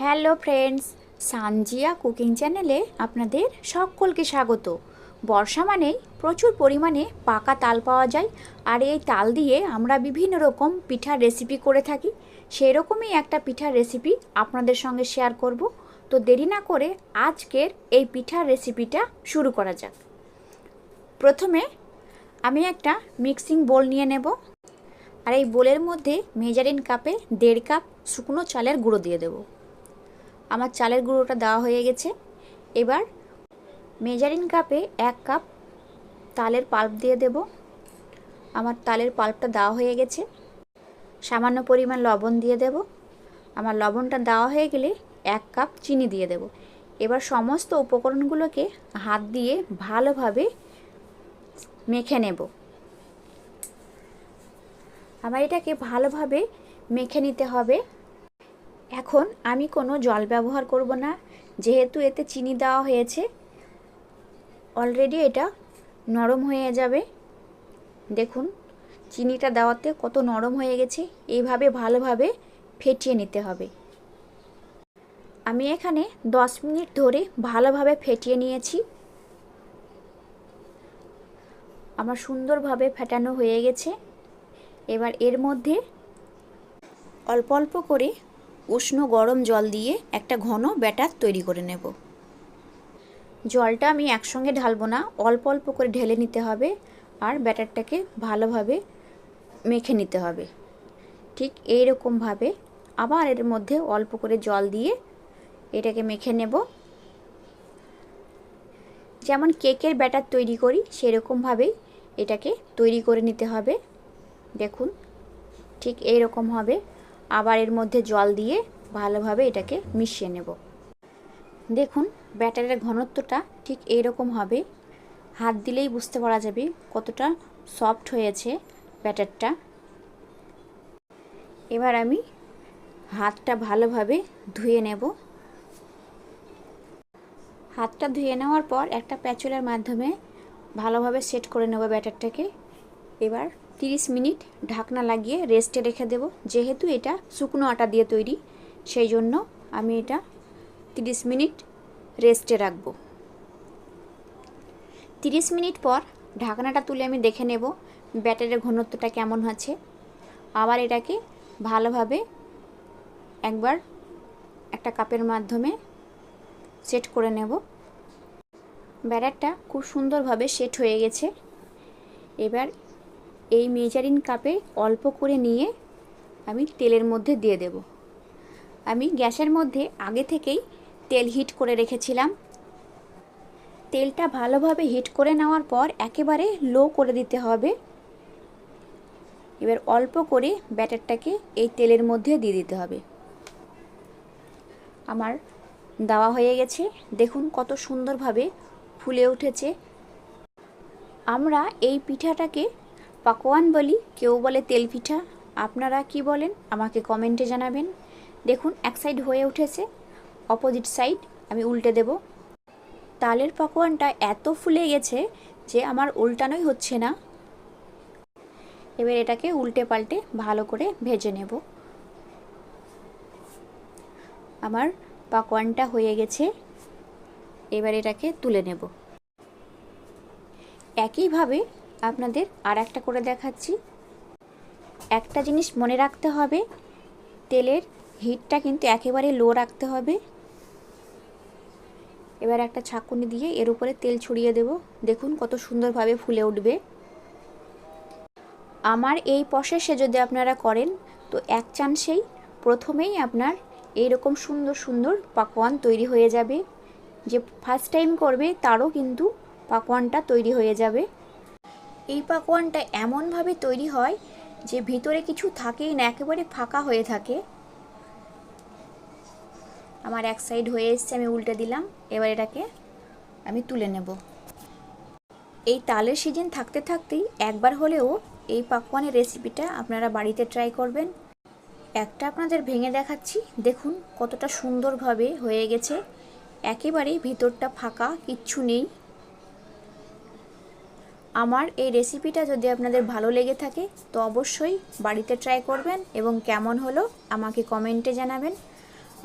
Hello friends, Sanjia cooking চ্যানেলে আপনাদের সকলকে স্বাগত। বর্ষা মানেই প্রচুর পরিমাণে পাকা তাল পাওয়া যায়, আর এই তাল দিয়ে আমরা বিভিন্ন রকম পিঠার রেসিপি করে থাকি। সেই রকমই একটা পিঠার রেসিপি আপনাদের সঙ্গে শেয়ার করব। তো দেরি না করে আজকের এই পিঠার রেসিপিটা শুরু করা যাক। প্রথমে আমি একটা মিক্সিং বোল নিয়ে নেব। আর এই বোলের মধ্যে মেজারিন কাপে দেড় কাপ শুকনো চালের গুঁড়ো দিয়ে দেবো। আমার চালের গুঁড়োটা দেওয়া হয়ে গেছে। এবার মেজারিন কাপে এক কাপ তালের পাল্প দিয়ে দেব। আমার তালের পাল্পটা দেওয়া হয়ে গেছে। সামান্য পরিমাণ লবণ দিয়ে দেব। আমার লবণটা দেওয়া হয়ে গেলে এক কাপ চিনি দিয়ে দেব। এবার সমস্ত উপকরণগুলোকে হাত দিয়ে ভালোভাবে মেখে নেব। আমার এটাকে ভালোভাবে মেখে নিতে হবে। এখন আমি কোনো জল ব্যবহার করব না, যেহেতু এতে চিনি দেওয়া হয়েছে। অলরেডি এটা নরম হয়ে যাবে। দেখুন, চিনিটা দেওয়াতে কত নরম হয়ে গেছে। এইভাবে ভালোভাবে ফেটিয়ে নিতে হবে। আমি এখানে দশ মিনিট ধরে ভালোভাবে ফেটিয়ে নিয়েছি। আমার সুন্দরভাবে ফেটানো হয়ে গেছে। এবার এর মধ্যে অল্প অল্প করে উষ্ণ গরম জল দিয়ে একটা ঘন ব্যাটার তৈরি করে নেব। জলটা আমি একসঙ্গে ঢালবো না, অল্প অল্প করে ঢেলে নিতে হবে আর ব্যাটারটাকে ভালোভাবে মেখে নিতে হবে। ঠিক এই রকমভাবে আবার এর মধ্যে অল্প করে জল দিয়ে এটাকে মেখে নেব। যেমন কেকের ব্যাটার তৈরি করি সেরকমভাবেই এটাকে তৈরি করে নিতে হবে। দেখুন, ঠিক এই রকম হবে। আবার এর মধ্যে জল দিয়ে ভালোভাবে এটাকে মিশিয়ে নেব। দেখুন, ব্যাটারের ঘনত্বটা ঠিক এই রকম হবে। হাত দিলেই বুঝতে পারা যাবে কতটা সফট হয়েছে ব্যাটারটা। এবার আমি হাতটা ভালোভাবে ধুয়ে নেব। হাতটা ধুয়ে নেওয়ার পর একটা প্যাচুলার মাধ্যমে ভালোভাবে সেট করে নেব ব্যাটারটাকে। এবার 30 মিনিট ঢাকনা লাগিয়ে রেস্টে রেখে দেব। যেহেতু এটা শুকনো আটা দিয়ে তৈরি, সেই জন্য আমি এটা 30 মিনিট রেস্টে রাখব। 30 মিনিট পর ঢাকনাটা তুলে আমি দেখে নেব ব্যাটারের ঘনত্বটা কেমন আছে। আবার এটাকে ভালোভাবে একবার একটা কাপের মাধ্যমে সেট করে নেব। ব্যাটারটা খুব সুন্দরভাবে সেট হয়ে গেছে। এবার এই মেজারিন কাপে অল্প করে নিয়ে আমি তেলের মধ্যে দিয়ে দেব। আমি গ্যাসের মধ্যে আগে থেকেই তেল হিট করে রেখেছিলাম। তেলটা ভালোভাবে হিট করে নেওয়ার পর একেবারে লো করে দিতে হবে। এবার অল্প করে ব্যাটারটাকে এই তেলের মধ্যে দিয়ে দিতে হবে। আমার দেওয়া হয়ে গেছে। দেখুন কত সুন্দরভাবে ফুলে উঠেছে। আমরা এই পিঠাটাকে পাকোয়ান বলি, কেউ বলে তেল পিঠা। আপনারা কি বলেন? আমাকে কমেন্টে জানাবেন। দেখুন, এক সাইড হয়ে উঠেছে অপোজিট সাইড আমি উল্টে দেব। তালের পাকোয়ানটা এত ফুলে গেছে যে আমার উল্টানোই হচ্ছে না। এবার এটাকে উল্টে পাল্টে ভালো করে ভেজে নেব। আমার পাকোয়ানটা হয়ে গেছে, এবার এটাকে তুলে নেব। একইভাবে আপনাদের আর একটা করে দেখাচ্ছি। একটা জিনিস মনে রাখতে হবে, তেলের হিটটা কিন্তু একেবারে লো রাখতে হবে। এবার একটা ছাকুনি দিয়ে এর উপরে তেল ছড়িয়ে দেব। দেখুন কত সুন্দরভাবে ফুলে উঠবে। আমার এই প্রসেসে যদি আপনারা করেন, তো এক চান্সেই প্রথমেই আপনার এই রকম সুন্দর সুন্দর পাকোয়ান তৈরি হয়ে যাবে। যে ফার্স্ট টাইম করবে, তারও কিন্তু পাকোয়ানটা তৈরি হয়ে যাবে। এই পাকোয়ানটা এমনভাবে তৈরি হয় যে ভিতরে কিছু থাকেই না, একেবারে ফাঁকা হয়ে থাকে। আমার এক সাইড হয়ে এসছে, আমি উল্টে দিলাম। এবার এটাকে আমি তুলে নেব। এই তালের সিজন থাকতে থাকতেই একবার হলেও এই পাকোয়ানের রেসিপিটা আপনারা বাড়িতে ট্রাই করবেন। একটা আপনাদের ভেঙে দেখাচ্ছি। দেখুন কতটা সুন্দরভাবে হয়ে গেছে। একেবারেই ভিতরটা ফাঁকা, কিচ্ছু নেই। আমার এই রেসিপিটা যদি আপনাদের ভালো লেগে থাকে, তো অবশ্যই বাড়িতে ট্রাই করবেন এবং কেমন হলো আমাকে কমেন্টে জানাবেন।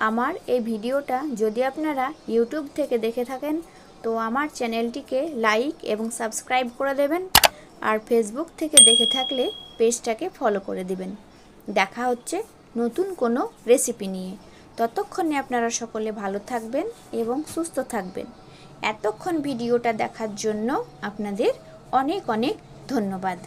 আমার এই ভিডিওটা যদি আপনারা ইউটিউব থেকে দেখে থাকেন, তো আমার চ্যানেলটিকে লাইক এবং সাবস্ক্রাইব করে দেবেন আর ফেসবুক থেকে দেখে থাকলে পেজটাকে ফলো করে দিবেন। দেখা হচ্ছে নতুন কোনো রেসিপি নিয়ে। ততক্ষণে আপনারা সকলে ভালো থাকবেন এবং সুস্থ থাকবেন। এতক্ষণ ভিডিওটা দেখার জন্য আপনাদের অনেক অনেক ধন্যবাদ।